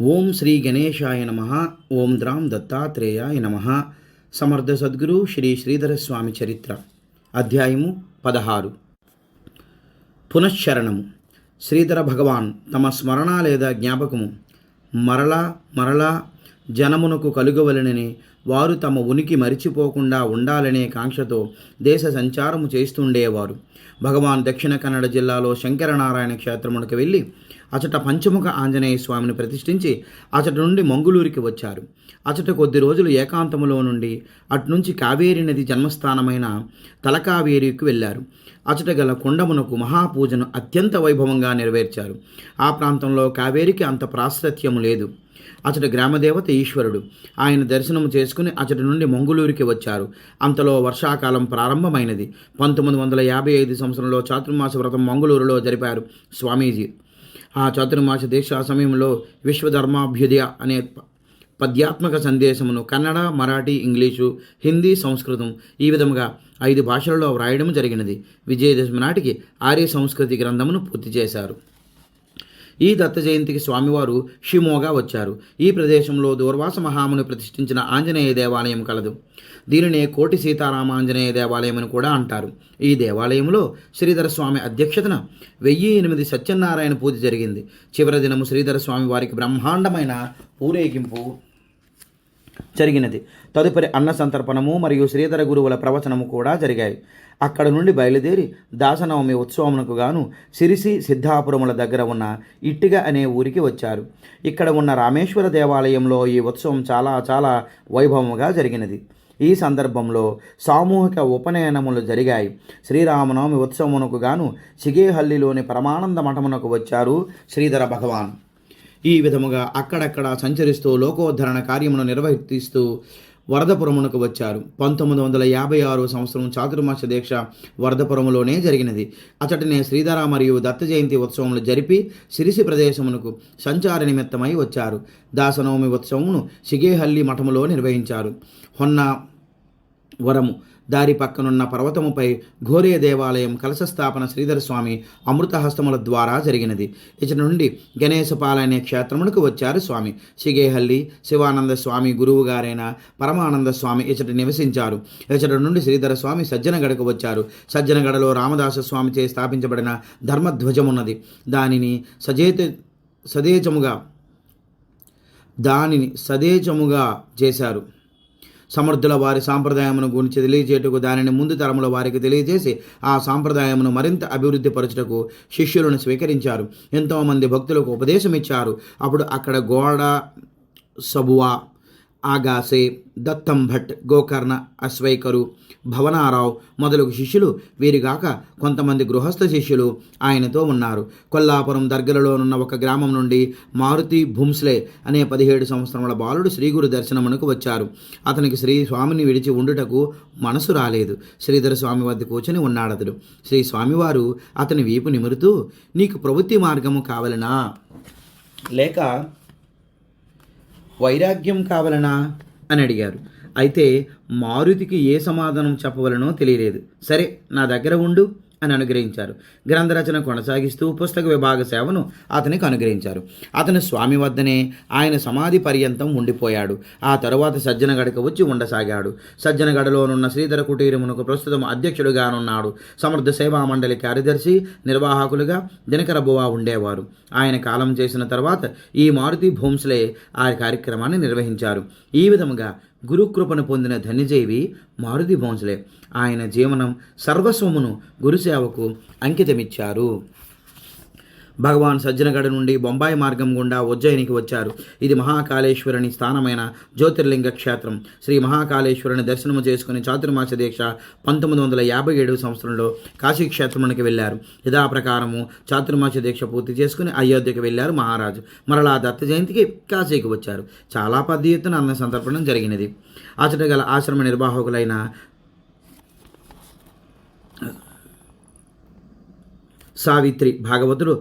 ఓం శ్రీ గణేశాయ నమ ఓం ద్రాం దత్తాత్రేయాయ నమ. సమర్థ సద్గురు శ్రీ శ్రీధర స్వామి చరిత్ర. అధ్యాయము పదహారు. పునశ్చరణము శ్రీధర భగవాన్ తమ స్మరణ లేదా జ్ఞాపకము మరలా మరలా జనమునకు కలుగవలనని వారు తమ ఉనికి మరిచిపోకుండా ఉండాలనే కాంక్షతో దేశ సంచారము చేస్తుండేవారు. భగవాన్ దక్షిణ కన్నడ జిల్లాలో శంకరనారాయణ క్షేత్రమునకు వెళ్ళి అచట పంచముఖ ఆంజనేయ స్వామిని ప్రతిష్ఠించి అచట నుండి మంగుళూరికి వచ్చారు. అచట కొద్ది రోజులు ఏకాంతములో నుండి అటునుంచి కావేరి నది జన్మస్థానమైన తలకావేరికి వెళ్ళారు. అచట గల కొండమునకు మహాపూజను అత్యంత వైభవంగా నెరవేర్చారు. ఆ ప్రాంతంలో కావేరికి అంత ప్రాశస్త్యము లేదు. అతడు గ్రామదేవత ఈశ్వరుడు. ఆయన దర్శనం చేసుకుని అతడి నుండి మంగుళూరుకి వచ్చారు. అంతలో వర్షాకాలం ప్రారంభమైనది. పంతొమ్మిది వందల యాభై ఐదు సంవత్సరంలో చాతుర్మాస వ్రతం మంగుళూరులో జరిపారు స్వామీజీ. ఆ చాతుర్మాస దీక్ష సమయంలో విశ్వధర్మాభ్యుదయ అనే పద్యాత్మక సందేశమును కన్నడ మరాఠీ ఇంగ్లీషు హిందీ సంస్కృతం ఈ విధముగా ఐదు భాషలలో వ్రాయడం జరిగినది. విజయదశమి నాటికి ఆర్య సంస్కృతి గ్రంథమును పూర్తి చేశారు. ఈ దత్త జయంతికి స్వామివారు షిమోగా వచ్చారు. ఈ ప్రదేశంలో దూర్వాస మహాముని ప్రతిష్ఠించిన ఆంజనేయ దేవాలయం కలదు. దీనినే కోటి సీతారామ ఆంజనేయ దేవాలయం అని కూడా అంటారు. ఈ దేవాలయంలో శ్రీధర స్వామి అధ్యక్షతన వెయ్యి ఎనిమిది సత్యనారాయణ పూజ జరిగింది. చివరి దినము శ్రీధర స్వామి వారికి బ్రహ్మాండమైన ఊరేగింపు జరిగినది. తదుపరి అన్న సంతర్పణము మరియు శ్రీధర గురువుల ప్రవచనము కూడా జరిగాయి. అక్కడ నుండి బయలుదేరి దాసనవమి ఉత్సవమునకు గాను సిరిసి సిద్ధాపురముల దగ్గర ఉన్న ఇట్టిగ అనే ఊరికి వచ్చారు. ఇక్కడ ఉన్న రామేశ్వర దేవాలయంలో ఈ ఉత్సవం చాలా చాలా వైభవముగా జరిగినది. ఈ సందర్భంలో సామూహిక ఉపనయనములు జరిగాయి. శ్రీరామనవమి ఉత్సవమునకు గాను సిగేహల్లిలోని పరమానంద మఠమునకు వచ్చారు శ్రీధర భగవాన్. ఈ విధముగా అక్కడక్కడ సంచరిస్తూ లోకోద్ధరణ కార్యమును నిర్వర్తిస్తూ వరదపురమునకు వచ్చారు. పంతొమ్మిది వందల యాభై ఆరు సంవత్సరం చాతుర్మాస దీక్ష వరదపురములోనే జరిగినది. అతటినే శ్రీధర మరియు దత్త జయంతి ఉత్సవములు జరిపి సిరిసి ప్రదేశమునకు సంచార నిమిత్తమై వచ్చారు. దాసనవమి ఉత్సవమును సిగేహల్లి మఠములో నిర్వహించారు. హొన్న వరము దారి పక్కనున్న పర్వతముపై ఘోరే దేవాలయం కలశ స్థాపన శ్రీధర స్వామి అమృతహస్తముల ద్వారా జరిగినది. ఇతని నుండి గణేశపాల అనే క్షేత్రమునకు వచ్చారు స్వామి. సిగేహల్లి శివానంద స్వామి గురువు గారైన పరమానంద స్వామి ఇచట నివసించారు. ఇచట నుండి శ్రీధర స్వామి సజ్జనగడకు వచ్చారు. సజ్జనగడలో రామదాస స్వామిచే స్థాపించబడిన ధర్మధ్వజమున్నది. దానిని సజేత సదేచముగా దానిని సదేచముగా చేశారు. సమర్థుల వారి సాంప్రదాయమును గురించి తెలియజేయటకు దానిని ముందు తరముల వారికి తెలియజేసి ఆ సాంప్రదాయమును మరింత అభివృద్ధి పరచుటకు శిష్యులను స్వీకరించారు. ఎంతోమంది భక్తులకు ఉపదేశం ఇచ్చారు అప్పుడు అక్కడ గోడ సబువా ఆగాసే దత్తం భట్ గోకర్ణ అశ్వైకరు భవనారావు మొదలగు శిష్యులు వీరిగాక కొంతమంది గృహస్థ శిష్యులు ఆయనతో ఉన్నారు. కొల్లాపురం దగ్గరలోనున్న ఒక గ్రామం నుండి మారుతి భూమ్స్లే అనే పదిహేడు సంవత్సరముల బాలుడు శ్రీగురు దర్శనమునకు వచ్చారు. అతనికి శ్రీ స్వామిని విడిచి ఉండుటకు మనసు రాలేదు. శ్రీధర స్వామి వద్ద కూర్చొని ఉన్నాడతడు. శ్రీ స్వామివారు అతని వీపు నిమురుతూ నీకు ప్రవృత్తి మార్గము కావలనా? లేక వైరాగ్యం కావలనా? అని అడిగారు. అయితే మారుతికి ఏ సమాధానం చెప్పవలనో తెలియలేదు. సరే నా దగ్గర ఉండు. అని అనుగ్రహించారు. గ్రంథరచన కొనసాగిస్తూ పుస్తక విభాగ సేవను అతనికి అనుగ్రహించారు. అతను స్వామి వద్దనే ఆయన సమాధి పర్యంతం ఉండిపోయాడు. ఆ తరువాత సజ్జనగడకు వచ్చి ఉండసాగాడు. సజ్జనగడలోనున్న శ్రీధర కుటీరమునకు ప్రస్తుతం అధ్యక్షుడుగానున్నాడు. సమర్థ సేవా మండలి కార్యదర్శి నిర్వాహకులుగా దినకరబువా ఉండేవారు. ఆయన కాలం చేసిన తర్వాత ఈ మారుతి భూమ్స్లే ఆ కార్యక్రమాన్ని నిర్వహించారు. ఈ విధముగా గురుకృపను పొందిన ధన్యజీవి మారుతి భోంస్లే ఆయన జీవనం సర్వస్వమును గురుసేవకు అంకితమిచ్చారు. భగవాన్ సజ్జనగడ నుండి బొంబాయి మార్గం గుండా ఉజ్జయినికి వచ్చారు. ఇది మహాకాళేశ్వరుని స్థానమైన జ్యోతిర్లింగ క్షేత్రం. శ్రీ మహాకాళేశ్వరుని దర్శనము చేసుకుని చాతుర్మాస దీక్ష పంతొమ్మిది వందల యాభై ఏడు సంవత్సరంలో కాశీక్షేత్రమునికి వెళ్ళారు. యథా ప్రకారము చాతుర్మాస దీక్ష పూర్తి చేసుకుని అయోధ్యకు వెళ్ళారు మహారాజు. మరలా దత్త జయంతికి కాశీకి వచ్చారు. చాలా పెద్ద ఎత్తున అన్న సందర్భం జరిగినది. అతడు గల ఆశ్రమ నిర్వాహకులైన సావిత్రి భాగవతుడు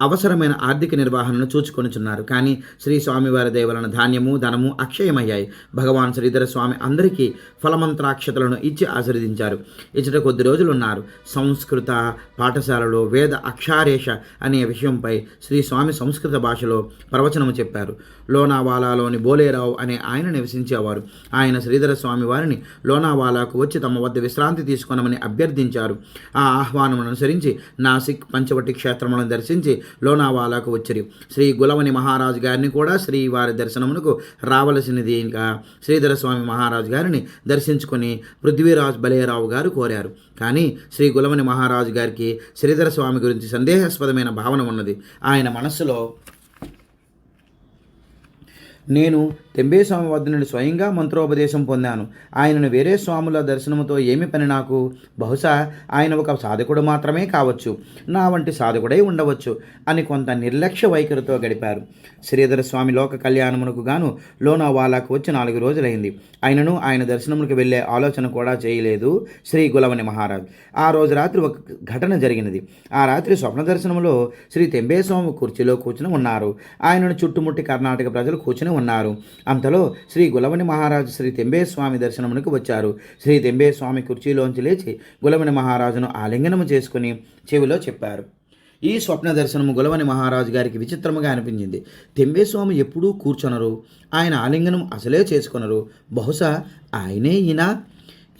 అవసరమైన ఆర్థిక నిర్వహణను చూచుకొనిచున్నారు. కానీ శ్రీ స్వామివారి దేవులను ధాన్యము ధనము అక్షయమయ్యాయి. భగవాన్ శ్రీధర స్వామి అందరికీ ఫలమంత్రాక్షతలను ఇచ్చి ఆశీర్వదించారు. ఇచ్చట కొద్ది రోజులు ఉన్నారు సంస్కృత పాఠశాలలో వేద అక్షారేష అనే విషయంపై శ్రీ స్వామి సంస్కృత భాషలో ప్రవచనము చెప్పారు. లోనావాలాలోని బోలేరావు అనే ఆయన నివసించేవారు. ఆయన శ్రీధర స్వామి వారిని లోనావాలాకు వచ్చి తమ వద్ద విశ్రాంతి తీసుకొనమని అభ్యర్థించారు. ఆ ఆహ్వానం అనుసరించి నాసిక్ పంచవటి క్షేత్రములను దర్శించి లోనావాలాకు వచ్చిరి. శ్రీ గులవని మహారాజు గారిని కూడా శ్రీ వారి దర్శనమునకు రావలసినది ఇంకా. శ్రీధర స్వామి మహారాజు గారిని దర్శించుకొని పృథ్వీరాజ్ బలేరావు గారు కోరారు. కానీ శ్రీ గులవని మహారాజు గారికి శ్రీధర స్వామి గురించి సందేహాస్పదమైన భావన ఉన్నది. ఆయన మనస్సులో నేను తెంబే స్వామి వద్ద నుండి స్వయంగా మంత్రోపదేశం పొందాను. ఆయనను వేరే స్వాముల దర్శనముతో ఏమి పని నాకు? బహుశా ఆయన ఒక సాధకుడు మాత్రమే కావచ్చు. నా వంటి సాధకుడై ఉండవచ్చు అని కొంత నిర్లక్ష్య వైఖరితో గడిపారు. శ్రీధర స్వామి లోక కళ్యాణమునకు గాను లోనావాలాకు వచ్చి నాలుగు రోజులైంది. ఆయనను ఆయన దర్శనములకు వెళ్ళే ఆలోచన కూడా చేయలేదు శ్రీ గులవని మహారాజ్. ఆ రోజు రాత్రి ఒక ఘటన జరిగినది. ఆ రాత్రి స్వప్న దర్శనంలో శ్రీ తెంబేస్వామి కుర్చీలో కూర్చుని ఉన్నారు. ఆయనను చుట్టుముట్టి కర్ణాటక ప్రజలు కూర్చుని ఉన్నారు. అంతలో శ్రీ గులవని మహారాజు శ్రీ తెంబేస్వామి దర్శనమునకు వచ్చారు. శ్రీ తెంబేస్వామి కుర్చీలోంచి లేచి గులవని మహారాజును ఆలింగనము చేసుకుని చెవిలో చెప్పారు. ఈ స్వప్న దర్శనము గులవని మహారాజు గారికి విచిత్రముగా అనిపించింది. తెంబేస్వామి ఎప్పుడూ కూర్చొనరు. ఆయన ఆలింగనం అసలే చేసుకొనరు. బహుశా ఆయనే ఈయన?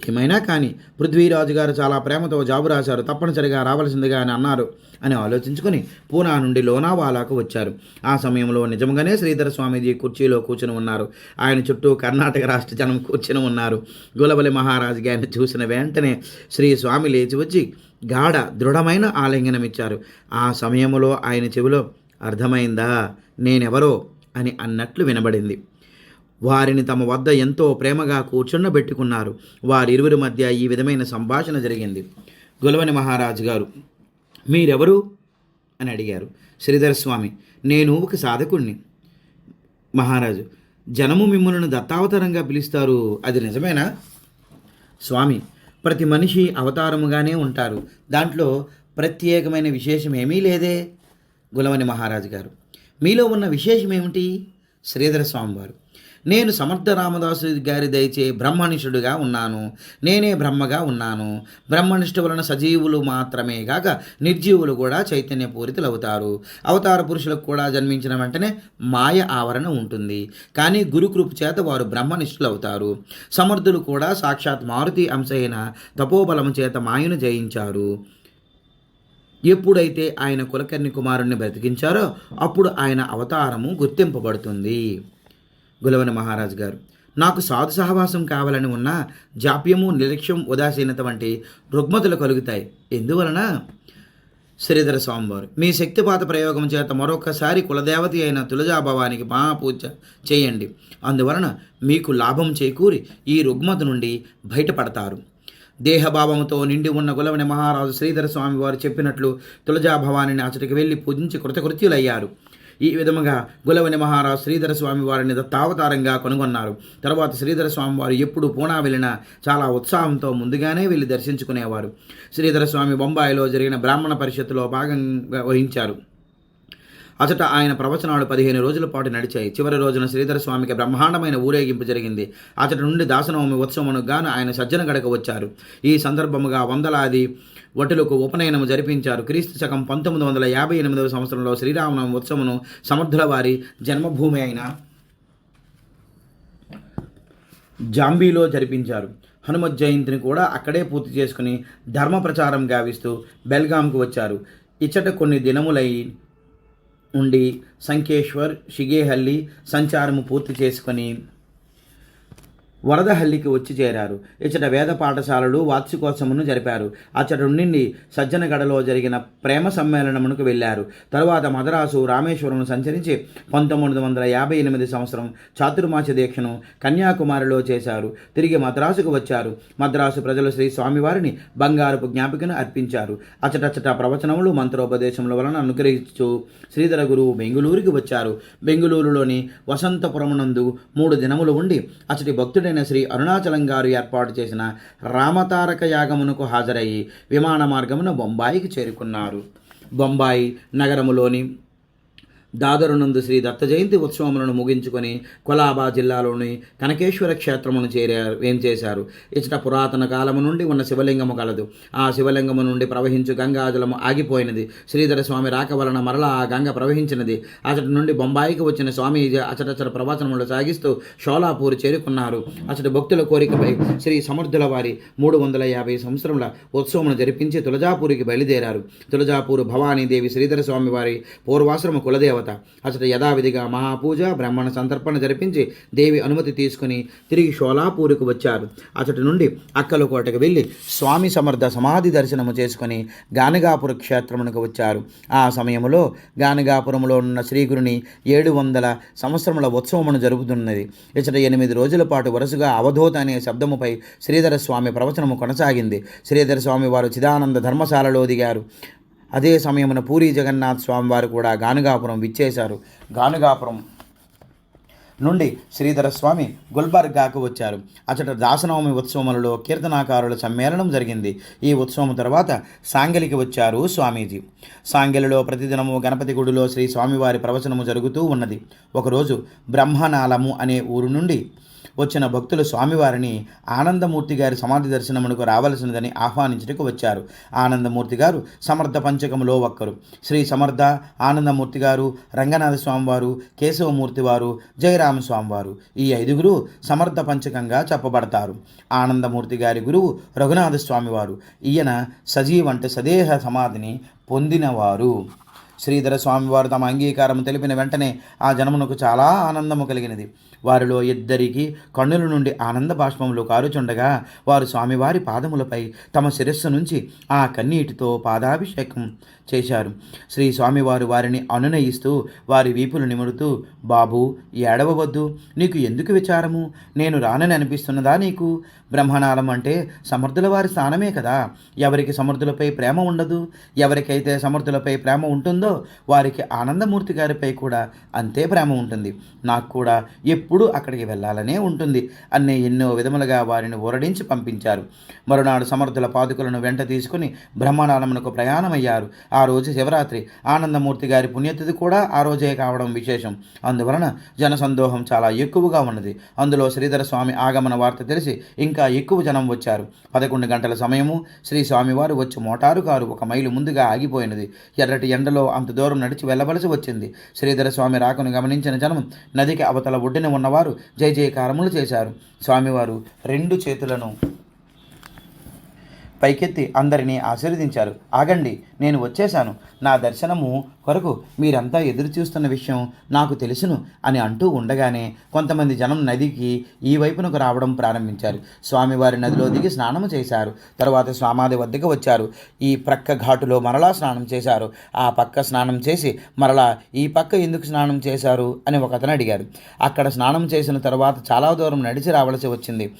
ఏమైనా కానీ పృథ్వీరాజు గారు చాలా ప్రేమతో జాబు రాశారు తప్పనిసరిగా రావలసిందిగా అని అన్నారు అని ఆలోచించుకుని పూనా నుండి లోనావాలాకు వచ్చారు. ఆ సమయంలో నిజంగానే శ్రీధర స్వామీజీ కుర్చీలో కూర్చుని ఉన్నారు. ఆయన చుట్టూ కర్ణాటక రాష్ట్ర జనం కూర్చుని ఉన్నారు. గులబలి మహారాజు గారిని చూసిన వెంటనే శ్రీ స్వామి లేచి వచ్చి గాఢ దృఢమైన ఆలింగనం ఇచ్చారు. ఆ సమయంలో ఆయన చెవిలో అర్థమైందా? నేనెవరో? అని అన్నట్లు వినబడింది. వారిని తమ వద్ద ఎంతో ప్రేమగా కూర్చుండబెట్టుకున్నారు. వారిరువురి మధ్య ఈ విధమైన సంభాషణ జరిగింది. గులవని మహారాజు గారు మీరెవరు? అని అడిగారు. శ్రీధర స్వామి నేను ఒక సాధకుణ్ణి. మహారాజు జనము మిమ్మల్ని దత్తావతారంగా పిలుస్తారు అది నిజమేనా? స్వామి ప్రతి మనిషి అవతారముగానే ఉంటారు. దాంట్లో ప్రత్యేకమైన విశేషం ఏమీ లేదే. గులవని మహారాజు గారు మీలో ఉన్న విశేషం ఏమిటి? శ్రీధర స్వామివారు నేను సమర్థ రామదాసు గారి దయచే బ్రహ్మనిష్ఠుడిగా ఉన్నాను. నేనే బ్రహ్మగా ఉన్నాను. బ్రహ్మనిష్ఠ వలన సజీవులు మాత్రమే కాక నిర్జీవులు కూడా చైతన్యపూరితులు అవుతారు అవతార పురుషులకు కూడా జన్మించిన వెంటనే మాయ ఆవరణ ఉంటుంది. కానీ గురుకృప చేత వారు బ్రహ్మనిష్ఠులు అవుతారు సమర్థులు కూడా సాక్షాత్ మారుతి అంశ అయిన తపోబలము చేత మాయను జయించారు. ఎప్పుడైతే ఆయన కులకర్ణి కుమారుణ్ణి బ్రతికించారో అప్పుడు ఆయన అవతారము గుర్తింపబడుతుంది. గులవన మహారాజు గారు. నాకు సాధు సహవాసం కావాలని ఉన్న జాప్యము నిర్లక్ష్యం ఉదాసీనత వంటి రుగ్మతులు కలుగుతాయి. ఎందువలన? శ్రీధర స్వామివారు మీ శక్తిపాత ప్రయోగం చేత మరొకసారి కులదేవత అయిన తులజాభవానికి మహాపూజ చేయండి. అందువలన మీకు లాభం చేకూరి ఈ రుగ్మత నుండి బయటపడతారు. దేహభావంతో నిండి ఉన్న గులవని మహారాజు శ్రీధర స్వామివారు చెప్పినట్లు తులజాభవానిని అతడికి వెళ్ళి పూజించి కృతకృత్యులయ్యారు. ఈ విధముగా గులవని మహారాజు శ్రీధర స్వామి వారిని దత్తావతారంగా కనుగొన్నారు. తర్వాత శ్రీధర స్వామి వారు ఎప్పుడు పూనా వెళ్ళినా చాలా ఉత్సాహంతో ముందుగానే వెళ్ళి దర్శించుకునేవారు. శ్రీధర స్వామి బొంబాయిలో జరిగిన బ్రాహ్మణ పరిషత్తులో భాగంగా వహించారు. అచట ఆయన ప్రవచనాలు పదిహేను రోజుల పాటు నడిచాయి. చివరి రోజున శ్రీధర స్వామికి బ్రహ్మాండమైన ఊరేగింపు జరిగింది. అచట నుండి దాసనవమి ఉత్సవమును గాను ఆయన సజ్జన గడక వచ్చారు. ఈ సందర్భముగా వందలాది వటులకు ఉపనయనము జరిపించారు. క్రీస్తు శకం పంతొమ్మిది వందల యాభై ఎనిమిదవ సంవత్సరంలో శ్రీరామనవమి ఉత్సవమును సమర్థుల వారి జన్మభూమి అయిన జాంబీలో జరిపించారు. హనుమత్ జయంతిని కూడా అక్కడే పూర్తి చేసుకుని ధర్మ ప్రచారం గావిస్తూ బెల్గాంకు వచ్చారు. ఇచ్చట కొన్ని దినములై ఉండి సంకేశ్వర్ షిగేహల్లి సంచారము పూర్తి చేసుకొని వరదహల్లికి వచ్చి చేరారు. ఇచ్చట వేద పాఠశాలలు వార్షికోత్సవమును జరిపారు. అచ్చట నుండి సజ్జనగడలో జరిగిన ప్రేమ సమ్మేళనమునకు వెళ్ళారు. తరువాత మద్రాసు రామేశ్వరం సంచరించి పంతొమ్మిది వందల యాభై ఎనిమిది సంవత్సరం చాతుర్మాస దీక్షను కన్యాకుమారిలో చేశారు. తిరిగి మద్రాసుకు వచ్చారు. మద్రాసు ప్రజలు శ్రీ స్వామివారిని బంగారపు జ్ఞాపికను అర్పించారు. అచటచట ప్రవచనములు మంత్రోపదేశముల వలన అనుగ్రహించు శ్రీధర గురువు బెంగుళూరుకి వచ్చారు. బెంగుళూరులోని వసంతపురమునందు మూడు దినములు ఉండి అచటి భక్తుడైన శ్రీ అరుణాచలం గారు ఏర్పాటు చేసిన రామతారక యాగమునకు హాజరయ్యి విమాన మార్గమున బొంబాయికి చేరుకున్నారు. బొంబాయి నగరములోని దాదరునందు శ్రీ దత్త జయంతి ఉత్సవములను ముగించుకొని కొలాబా జిల్లాలోని కనకేశ్వర క్షేత్రమును చేరారు ఏం చేశారు? ఇచ్చట పురాతన కాలము నుండి ఉన్న శివలింగము కలదు. ఆ శివలింగము నుండి ప్రవహించు గంగాజలము ఆగిపోయినది. శ్రీధర స్వామి రాక వలన మరలా ఆ గంగ ప్రవహించినది. అతడి నుండి బొంబాయికి వచ్చిన స్వామి అచటచట ప్రవచనములు సాగిస్తూ షోలాపూర్ చేరుకున్నారు. అతడి భక్తుల కోరికపై శ్రీ సమర్థుల వారి మూడు వందల యాభై సంవత్సరముల ఉత్సవమును జరిపించి తులజాపూరికి బయలుదేరారు. తులజాపూరు భవానీదేవి శ్రీధర స్వామి వారి పూర్వాశ్రమ దేవత. అసలు యథావిధిగా మహాపూజ బ్రాహ్మణ సంతర్పణ జరిపించి దేవి అనుమతి తీసుకుని తిరిగి షోలాపూరుకు వచ్చారు. అతడి నుండి అక్కలకోటకు వెళ్ళి స్వామి సమర్థ సమాధి దర్శనము చేసుకుని గానగాపుర క్షేత్రమునకు వచ్చారు. ఆ సమయంలో గానగాపురంలో ఉన్న శ్రీగురుని ఏడు వందల సంవత్సరముల ఉత్సవమును జరుపుతున్నది. ఇచ్చట ఎనిమిది రోజుల పాటు వరుసగా అవధూత అనే శబ్దముపై శ్రీధర స్వామి ప్రవచనము కొనసాగింది. శ్రీధర స్వామి వారు చిదానంద ధర్మశాలలో దిగారు. అదే సమయమున పూరి జగన్నాథ్ స్వామి వారు కూడా గానుగాపురం విచ్చేశారు. గానుగాపురం నుండి శ్రీధర స్వామి గుల్బర్గాకు వచ్చారు. అచట దాసనవమి ఉత్సవములలో కీర్తనాకారుల సమ్మేళనం జరిగింది. ఈ ఉత్సవం తర్వాత సాంగలికి వచ్చారు స్వామీజీ. సాంగలిలో ప్రతిదినము గణపతి గుడిలో శ్రీ స్వామివారి ప్రవచనము జరుగుతూ ఉన్నది. ఒకరోజు బ్రహ్మనాళము అనే ఊరు నుండి వచ్చిన భక్తులు స్వామివారిని ఆనందమూర్తి గారి సమాధి దర్శనమునకు రావలసినదని ఆహ్వానించుటకు వచ్చారు. ఆనందమూర్తి గారు సమర్థ పంచకములో ఒక్కరు. శ్రీ సమర్థ ఆనందమూర్తి గారు రంగనాథ స్వామివారు కేశవమూర్తి వారు జయరామ స్వామివారు ఈ ఐదుగురు సమర్థ పంచకంగా చెప్పబడతారు. ఆనందమూర్తి గారి గురువు రఘునాథ స్వామివారు. ఈయన సజీవంటే సదేహ సమాధిని పొందినవారు. శ్రీధర స్వామివారు తమ అంగీకారం తెలిపిన వెంటనే ఆ జనమునకు చాలా ఆనందము కలిగినది. వారిలో ఇద్దరికి కన్నుల నుండి ఆనంద బాష్పములు కారుచుండగా వారు స్వామివారి పాదములపై తమ శిరస్సు నుంచి ఆ కన్నీటితో పాదాభిషేకం చేశారు. శ్రీ స్వామివారు వారిని అనునయిస్తూ వారి వీపులు నిమురుతూ బాబు ఏడవవద్దు. నీకు ఎందుకు విచారము? నేను రానని అనిపిస్తున్నదా నీకు? బ్రహ్మనాళం అంటే సమర్థుల వారి స్థానమే కదా. ఎవరికి సమర్థులపై ప్రేమ ఉండదు? ఎవరికైతే సమర్థులపై ప్రేమ ఉంటుందో వారికి ఆనందమూర్తి గారిపై కూడా అంతే ప్రేమ ఉంటుంది. నాకు కూడా ఎప్పుడూ అక్కడికి వెళ్ళాలనే ఉంటుంది. అనే ఎన్నో విధములుగా వారిని ఊరడించి పంపించారు. మరునాడు సమర్థుల పాదుకులను వెంట తీసుకుని బ్రహ్మనాళమునకు ప్రయాణమయ్యారు. ఆ రోజు శివరాత్రి. ఆనందమూర్తి గారి పుణ్యతిథి కూడా ఆ రోజే కావడం విశేషం. అందువలన జనసందోహం చాలా ఎక్కువగా ఉన్నది. అందులో శ్రీధర స్వామి ఆగమన వార్త తెలిసి ఇంకా ఎక్కువ జనం వచ్చారు. పదకొండు గంటల సమయము శ్రీ స్వామివారు వచ్చి మోటారు కారు ఒక మైలు ముందుగా ఆగిపోయినది. ఎర్రటి ఎండలో అంత దూరం నడిచి వెళ్ళవలసి వచ్చింది. శ్రీధర స్వామి రాకను గమనించిన జనం నదికి అవతల ఒడ్డున ఉన్నవారు జయ జయకారములు చేశారు. స్వామివారు రెండు చేతులను పైకెత్తి అందరినీ ఆశీర్వదించారు. ఆగండి నేను వచ్చేశాను. నా దర్శనము కొరకు మీరంతా ఎదురు చూస్తున్న విషయం నాకు తెలుసును అని అంటూ ఉండగానే కొంతమంది జనం నదికి ఈ వైపునకు రావడం ప్రారంభించారు. స్వామివారి నదిలో దిగి స్నానము చేశారు. తర్వాత స్వామాది వద్దకు వచ్చారు. ఈ ప్రక్క ఘాటులో మరలా స్నానం చేశారు. ఆ పక్క స్నానం చేసి మరలా ఈ పక్క ఎందుకు స్నానం చేశారు అని ఒక అతను అడిగారు. అక్కడ స్నానం చేసిన తర్వాత చాలా దూరం నడిచి రావలసి వచ్చింది.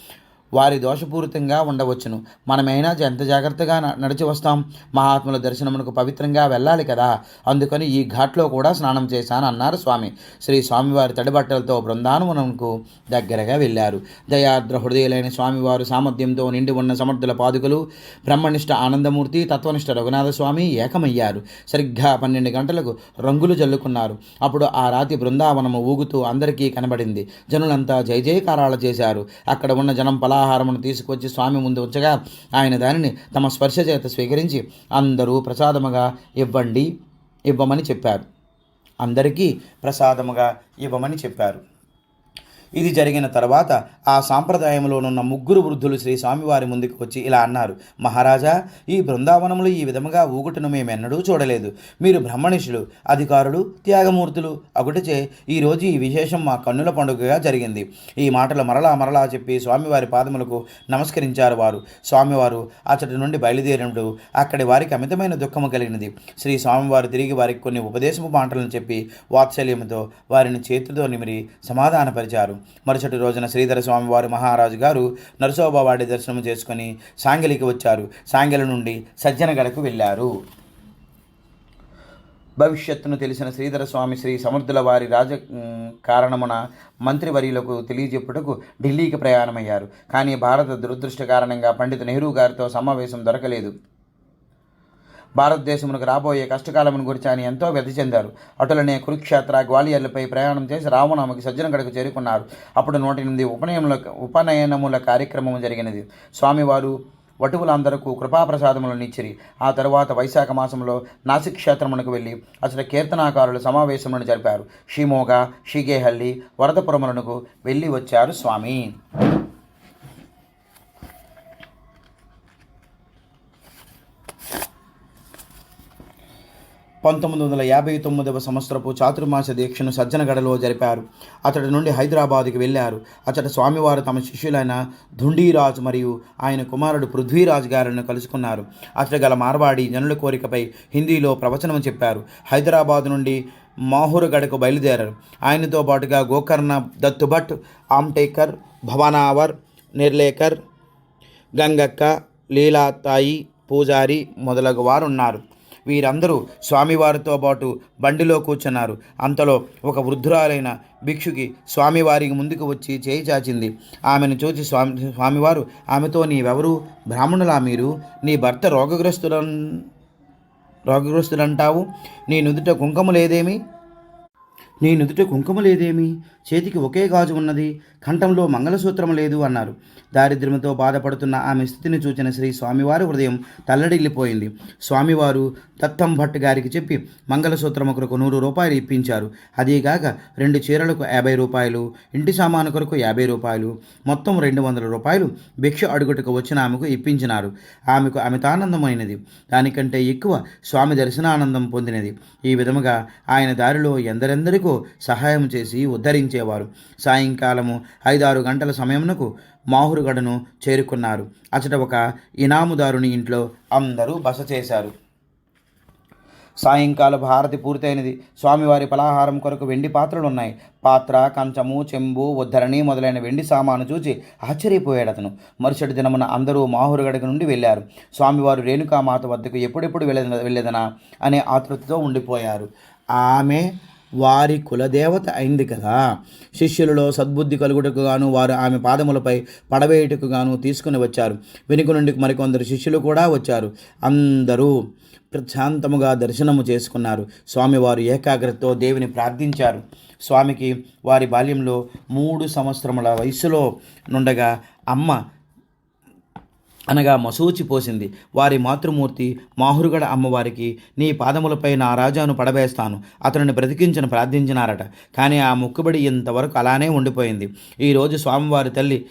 వారి దోషపూరితంగా ఉండవచ్చును. మనమైనా ఎంత జాగ్రత్తగా న- నడిచి వస్తాం? మహాత్ముల దర్శనమునకు పవిత్రంగా వెళ్ళాలి కదా? అందుకని ఈ ఘాట్లో కూడా స్నానం చేశాను అన్నారు స్వామి. శ్రీ స్వామివారి తడిబట్టలతో బృందావనమునకు దగ్గరగా వెళ్ళారు. దయాద్ర హృదయులైన స్వామివారు సామర్థ్యంతో నిండి ఉన్న సమర్థుల పాదుకలు బ్రహ్మనిష్ట ఆనందమూర్తి తత్వనిష్ట రఘునాథ స్వామి ఏకమయ్యారు. సరిగ్గా పన్నెండు గంటలకు రంగులు జల్లుకున్నారు. అప్పుడు ఆ రాతి బృందావనము ఊగుతూ అందరికీ కనబడింది. జనులంతా జయ జయకారాలు చేశారు. అక్కడ ఉన్న జనం పలా పలాహారమును తీసుకొచ్చి స్వామి ముందు ఉంచగా ఆయన దానిని తమ స్పర్శ చేత స్వీకరించి అందరూ ప్రసాదముగా ఇవ్వండి ఇవ్వమని చెప్పారు. అందరికీ ప్రసాదముగా ఇవ్వమని చెప్పారు. ఇది జరిగిన తర్వాత ఆ సాంప్రదాయంలోనున్న ముగ్గురు వృద్ధులు శ్రీ స్వామివారి ముందుకు వచ్చి ఇలా అన్నారు మహారాజా ఈ బృందావనములు ఈ విధముగా ఊగుటను మేమెన్నడూ చూడలేదు. మీరు బ్రహ్మణిషులు అధికారులు త్యాగమూర్తులు అగుటచే ఈరోజు ఈ విశేషం మా కన్నుల పండుగగా జరిగింది. ఈ మాటలు మరలా మరలా చెప్పి స్వామివారి పాదములకు నమస్కరించారు వారు. స్వామివారు అచ్చటి నుండి బయలుదేరినప్పుడు అక్కడి వారికి అమితమైన దుఃఖము కలిగినది. శ్రీ స్వామివారు తిరిగి వారికి కొన్ని ఉపదేశపు మాటలను చెప్పి వాత్సల్యముతో వారిని చేతితో నిమిరి సమాధానపరిచారు. మరుసటి రోజున శ్రీధర స్వామివారి మహారాజు గారు నరసోబావాడి దర్శనం చేసుకుని సాంగలికి వచ్చారు. సాంగలి నుండి సజ్జనగడకు వెళ్ళారు. భవిష్యత్తును తెలిసిన శ్రీధర స్వామి శ్రీ సమర్థుల వారి రాజ కారణమున మంత్రివర్యులకు తెలియజెప్పుటకు ఢిల్లీకి ప్రయాణమయ్యారు. కానీ భారత దురదృష్ట కారణంగా పండిత నెహ్రూ గారితో సమావేశం దొరకలేదు. భారతదేశమునకు రాబోయే కష్టకాలమును గురించి ఆయన ఎంతో వ్యతి చెందారు. అటులనే కురుక్షేత్ర గ్వాలియర్లపై ప్రయాణం చేసి రామనామకి సజ్జనగడకు చేరుకున్నారు. అప్పుడు నూట ఎనిమిది ఉపనయముల ఉపనయనముల కార్యక్రమం జరిగినది. స్వామివారు వటువులందరకు కృపాప్రసాదములను ఇచ్చిరి. ఆ తరువాత వైశాఖ మాసంలో నాసిక్ క్షేత్రమునకు వెళ్ళి అసలు కీర్తనాకారులు సమావేశములను జరిపారు. శ్రీమోగా షిగేహల్లి వరదపురములకు వెళ్ళి వచ్చారు స్వామి. పంతొమ్మిది వందల యాభై తొమ్మిదవ సంవత్సరపు చాతుర్మాస దీక్షను సజ్జనగడలో జరిపారు. అతడి నుండి హైదరాబాదుకి వెళ్ళారు. అతడి స్వామివారు తమ శిష్యులైన ధుండీరాజు మరియు ఆయన కుమారుడు పృథ్వీరాజ్ గారిని కలుసుకున్నారు. అతడు గల మార్వాడి జనుల కోరికపై హిందీలో ప్రవచనం చెప్పారు. హైదరాబాద్ నుండి మాహూరుగడకు బయలుదేరారు. ఆయనతో పాటుగా గోకర్ణ దత్తుభట్ ఆమ్టేకర్ భవనావర్ నిర్లేకర్ గంగక్క లీలాతాయి పూజారి మొదలగు వారు ఉన్నారు వీరందరూ స్వామివారితో పాటు బండిలో కూర్చున్నారు. అంతలో ఒక వృద్ధురాలైన భిక్షుకి స్వామివారికి ముందుకు వచ్చి చేయి చాచింది. ఆమెను చూసి స్వామి స్వామివారు ఆమెతో నీవెవరు? బ్రాహ్మణులా మీరు? నీ భర్త రోగగ్రస్తులం రోగగ్రస్తులంటావు నీ నుదుట కుంకుమ లేదేమి? నీ నుదుట కుంకుమ లేదేమి? చేతికి ఒకే గాజు ఉన్నది కంఠంలో మంగళసూత్రం లేదు అన్నారు. దారిద్ర్యంతో బాధపడుతున్న ఆమె స్థితిని చూచిన శ్రీ స్వామివారి హృదయం తల్లడిల్లిపోయింది. స్వామివారు దత్తం భట్ గారికి చెప్పి మంగళసూత్రం కొరకు నూరు రూపాయలు ఇప్పించారు. అదీగాక రెండు చీరలకు యాభై రూపాయలు ఇంటి సామాను కొరకు యాభై రూపాయలు మొత్తం రెండు వందల రూపాయలు భిక్ష అడుగుటకు వచ్చిన ఆమెకు ఇప్పించినారు. ఆమెకు అమితానందమైనది. దానికంటే ఎక్కువ స్వామి దర్శనానందం పొందినది. ఈ విధముగా ఆయన దారిలో ఎందరెందరికో సహాయం చేసి ఉద్ధరించేవారు సాయంకాలము ఐదారు గంటల సమయమునకు మాహురుగడను చేరుకున్నారు. అచట ఒక ఇనాముదారుని ఇంట్లో అందరూ బస చేశారు. సాయంకాలపు హారతి పూర్తయినది. స్వామివారి పలాహారం కొరకు వెండి పాత్రలు ఉన్నాయి పాత్ర కంచము చెంబు ఉద్ధరణి మొదలైన వెండి సామాను చూచి ఆశ్చర్యపోయాడు అతను. మరుసటి దినమున అందరూ మాహురుగడక నుండి వెళ్ళారు. స్వామివారు రేణుకామాత వద్దకు ఎప్పుడెప్పుడు వెళ్ళ వెళ్ళేదనా అనే ఆతృతతో ఉండిపోయారు. ఆమె వారి కులదేవత అయింది కదా. శిష్యులలో సద్బుద్ధి కలుగుటకు గాను వారు ఆమె పాదములపై పడవేయుటకు గాను తీసుకుని వచ్చారు. వెనుక నుండి మరికొందరు శిష్యులు కూడా వచ్చారు. అందరూ ప్రశాంతముగా దర్శనము చేసుకున్నారు. స్వామివారు ఏకాగ్రతతో దేవుని ప్రార్థించారు. స్వామికి వారి బాల్యంలో మూడు సంవత్సరముల వయసులో నుండగా అమ్మ అనగా మసూచి పోసింది. వారి మాతృమూర్తి మాహురుగడ అమ్మవారికి నీ పాదములపై నా రాజాను పడవేస్తాను. అతనిని బ్రతికించను ప్రార్థించినారట. కానీ ఆ మొక్కుబడి ఇంతవరకు అలానే ఉండిపోయింది. ఈరోజు స్వామివారి తల్లి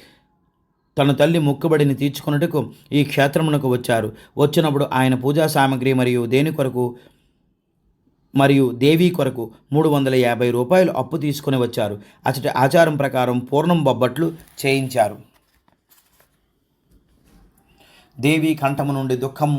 తన తల్లి మొక్కుబడిని తీర్చుకున్నట్టుకు ఈ క్షేత్రమునకు వచ్చారు. వచ్చినప్పుడు ఆయన పూజా సామాగ్రి మరియు దేని కొరకు మరియు దేవి కొరకు మూడు వందల యాభై రూపాయలు అప్పు తీసుకుని వచ్చారు. అతడి ఆచారం ప్రకారం పూర్ణం బొబ్బట్లు చేయించారు. దేవి కంఠము నుండి దుఃఖం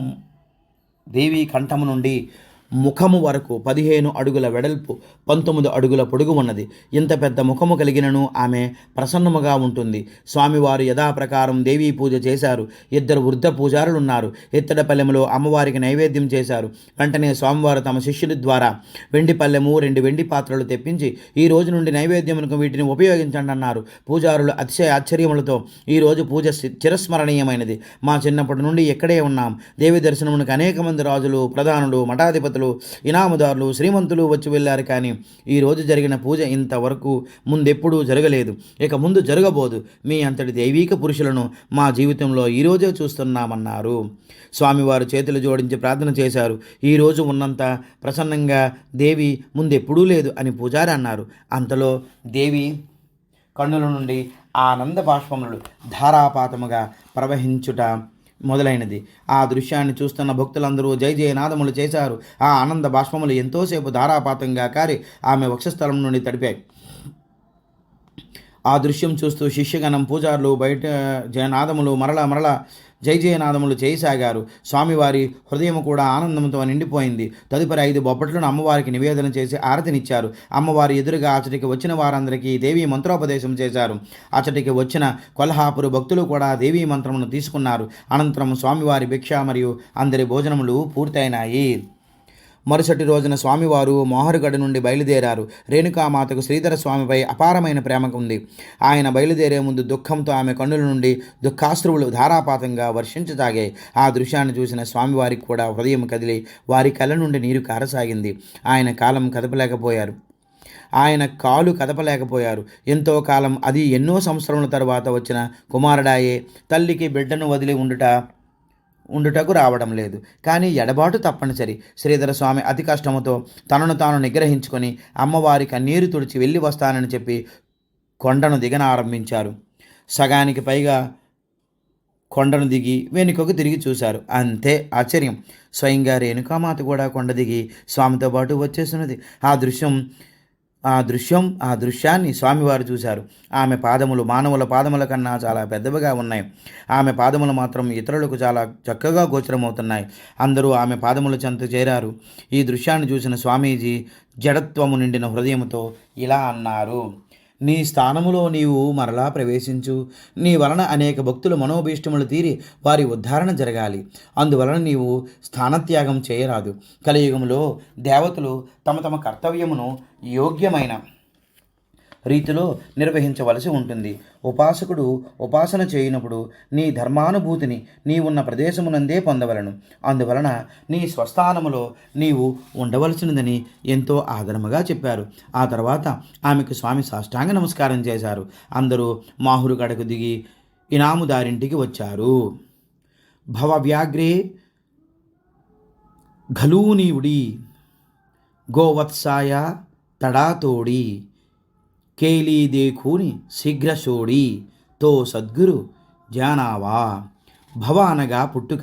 దేవి కంఠము నుండి ముఖము వరకు పదిహేను అడుగుల వెడల్పు పంతొమ్మిది అడుగుల పొడుగు ఉన్నది. ఇంత పెద్ద ముఖము కలిగినను ఆమె ప్రసన్నముగా ఉంటుంది. స్వామివారు యథాప్రకారం దేవీ పూజ చేశారు. ఇద్దరు వృద్ధ పూజారులు ఉన్నారు ఇత్తడి పల్లెములో అమ్మవారికి నైవేద్యం చేశారు. వెంటనే స్వామివారు తమ శిష్యుల ద్వారా వెండి పల్లెము రెండు వెండి పాత్రలు తెప్పించి ఈ రోజు నుండి నైవేద్యమునకు వీటిని ఉపయోగించండి అన్నారు. పూజారులు అతిశయ ఆశ్చర్యములతో ఈ రోజు పూజ చిరస్మరణీయమైనది. మా చిన్నప్పటి నుండి ఇక్కడే ఉన్నాం. దేవి దర్శనమునకు అనేక మంది రాజులు ప్రధానులు మఠాధిపతులు ఇనాముదారులు శ్రీమంతులు వచ్చి వెళ్ళారు కానీ ఈ రోజు జరిగిన పూజ ఇంతవరకు ముందెప్పుడూ జరగలేదు. ఇక ముందు జరగబోదు. మీ అంతటి దైవీక పురుషులను మా జీవితంలో ఈరోజే చూస్తున్నామన్నారు. స్వామివారు చేతులు జోడించి ప్రార్థన చేశారు. ఈరోజు ఉన్నంత ప్రసన్నంగా దేవి ముందెప్పుడూ లేదు అని పూజారి అన్నారు. అంతలో దేవి కన్నుల నుండి ఆనంద బాష్పములు ధారాపాతముగా ప్రవహించుట మొదలైనది. ఆ దృశ్యాన్ని చూస్తున్న భక్తులందరూ జై జయనాదములు చేశారు. ఆ ఆనంద బాష్పములు ఎంతోసేపు ధారాపాతంగా కారి ఆమె వక్షస్థలం నుండి తడిపాయి. ఆ దృశ్యం చూస్తూ శిష్యగణం పూజారులు బయట జయనాదములు మరల మరల జై జయనాదములు చేయసాగారు. స్వామివారి హృదయం కూడా ఆనందంతో నిండిపోయింది. తదుపరి ఐదు బొబ్బట్లను అమ్మవారికి నివేదన చేసి ఆరతినిచ్చారు. అమ్మవారి ఎదురుగా అచటికి వచ్చిన వారందరికీ దేవీ మంత్రోపదేశం చేశారు. అచటికి వచ్చిన కొల్హాపురు భక్తులు కూడా దేవీ మంత్రమును తీసుకున్నారు. అనంతరం స్వామివారి భిక్ష మరియు అందరి భోజనములు పూర్తయినాయి. మరుసటి రోజున స్వామివారు మోహరుగడ నుండి బయలుదేరారు. రేణుకామాతకు శ్రీధర స్వామిపై అపారమైన ప్రేమ ఉంది. ఆయన బయలుదేరే ముందు దుఃఖంతో ఆమె కన్నుల నుండి దుఃఖాశ్రువులు ధారాపాతంగా వర్షించసాగాయి ఆ దృశ్యాన్ని చూసిన స్వామివారికి కూడా హృదయం కదిలి వారి కళ్ళ నుండి నీరు కారసాగింది. ఆయన కాలం కదపలేకపోయారు. ఆయన కాలు కదపలేకపోయారు. ఎంతో కాలం అది ఎన్నో సంవత్సరముల తర్వాత వచ్చిన కుమారుడాయే. తల్లికి బిడ్డను వదిలి ఉండుట ఉండుటకు రావడం లేదు. కానీ ఎడబాటు తప్పనిసరి. శ్రీధర స్వామి అతి కష్టముతో తనను తాను నిగ్రహించుకొని అమ్మవారి కన్నీరు తుడిచి వెళ్ళి వస్తానని చెప్పి కొండను దిగన ఆరంభించారు. సగానికి పైగా కొండను దిగి వెనుకకు తిరిగి చూశారు. అంతే ఆశ్చర్యం. స్వయంగా రేణుకామాత కూడా కొండ దిగి స్వామితో పాటు వచ్చేసినది. ఆ దృశ్యం ఆ దృశ్యం ఆ దృశ్యాన్ని స్వామివారు చూశారు. ఆమె పాదములు మానవుల పాదముల కన్నా చాలా పెద్దవిగా ఉన్నాయి. ఆమె పాదములు మాత్రం ఇతరులకు చాలా చక్కగా గోచరమవుతున్నాయి. అందరూ ఆమె పాదముల చెంత చేరారు. ఈ దృశ్యాన్ని చూసిన స్వామీజీ జడత్వము నిండిన హృదయముతో ఇలా అన్నారు. నీ స్థానములో నీవు మరలా ప్రవేశించు. నీ వలన అనేక భక్తుల మనోభీష్టములు తీరి వారి ఉద్ధారణ జరగాలి. అందువలన నీవు స్థానత్యాగం చేయరాదు. కలియుగంలో దేవతలు తమ తమ కర్తవ్యమును యోగ్యమైన రీతిలో నిర్వహించవలసి ఉంటుంది. ఉపాసకుడు ఉపాసన చేయనప్పుడు నీ ధర్మానుభూతిని నీ ఉన్న ప్రదేశమునందే పొందవలను. అందువలన నీ స్వస్థానములో నీవు ఉండవలసినదని ఎంతో ఆదరముగా చెప్పారు. ఆ తర్వాత ఆమెకు స్వామి సాష్టాంగ నమస్కారం చేశారు. అందరూ మాహురు గడకు దిగి ఇనాముదారింటికి వచ్చారు. భవవ్యాగ్రే ఘలూనీవుడి గోవత్సాయ తడాతోడి కేలీ దేఖూని శీఘ్రశోడి తో సద్గురు జానావా భవ అనగా పుట్టుక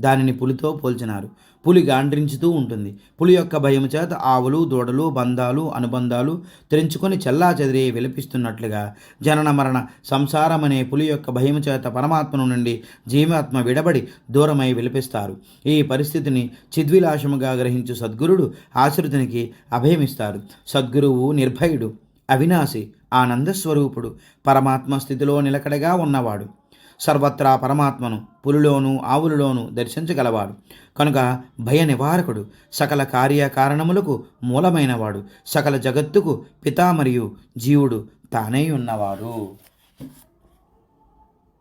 దానిని పులితో పోల్చినారు పులి గాండ్రించుతూ ఉంటుంది పులి యొక్క భయం చేత ఆవులు దూడలు బంధాలు అనుబంధాలు తెరించుకొని చల్లా చెదిరే విలపిస్తున్నట్లుగా. జనన మరణ సంసారం అనే పులి యొక్క భయం చేత పరమాత్మను నుండి జీవాత్మ విడబడి దూరమై విలపిస్తారు. ఈ పరిస్థితిని చిద్విలాసముగా గ్రహించు సద్గురుడు ఆశ్రితునికి అభయమిస్తారు. సద్గురువు నిర్భయుడు. అవినాశి ఆనందస్వరూపుడు పరమాత్మ స్థితిలో నిలకడగా ఉన్నవాడు. సర్వత్రా పరమాత్మను పులిలోనూ ఆవులలోనూ దర్శించగలవాడు. కనుక భయ నివారకుడు సకల కార్యకారణములకు మూలమైనవాడు. సకల జగత్తుకు పితా మరియు జీవుడు తానే ఉన్నవాడు